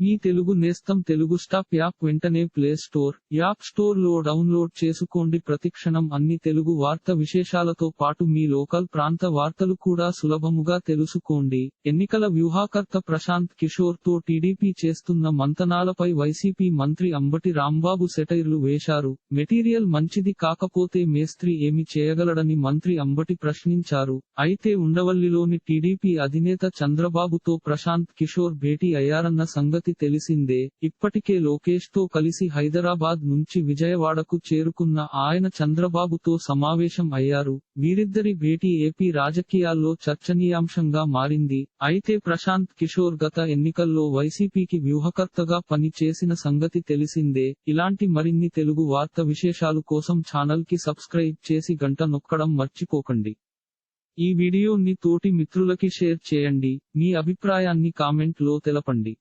మీ తెలుగు నేస్తం Telugu stop app వెంటనే play store app స్టోర్లో డౌన్లోడ్ చేసుకోండి. ప్రతిక్షణం అన్ని తెలుగు వార్త విశేషాలతో పాటు మీ లోకల్ ప్రాంత వార్తలు కూడా సులభముగా తెలుసుకోండి. ఎన్నికల వ్యూహాకర్త ప్రశాంత్ కిషోర్తో టీడీపీ చేస్తున్న మంతనాలపై వైసీపీ మంత్రి అంబటి రాంబాబు సెటైర్లు వేశారు. మెటీరియల్ మంచిది కాకపోతే మేస్త్రి ఏమి చేయగలడని మంత్రి అంబటి ప్రశ్నించారు. అయితే ఉండవల్లిలోని టీడీపీ అధినేత చంద్రబాబుతో ప్రశాంత్ కిషోర్ భేటీ అయ్యారన్న సంగతి తెలిసిందే ఇప్పటికే లోకేష్తో కలిసి హైదరాబాద్ నుంచి విజయవాడకు చేరుకున్న ఆయన చంద్రబాబుతో సమావేశం అయ్యారు. వీరిద్దరి భేటీ ఏపీ రాజకీయాల్లో చర్చనీయాంశంగా మారింది. అయితే ప్రశాంత్ కిషోర్ గత ఎన్నికల్లో వైసీపీకి వ్యూహకర్తగా పని చేసిన సంగతి తెలిసిందే. ఇలాంటి మరిన్ని తెలుగు వార్త విశేషాలు కోసం ఛానల్కి సబ్స్క్రైబ్ చేసి గంట నొక్కడం మర్చిపోకండి. ఈ వీడియోని తోటి మిత్రులకి షేర్ చేయండి. మీ అభిప్రాయాన్ని కామెంట్లో తెలపండి.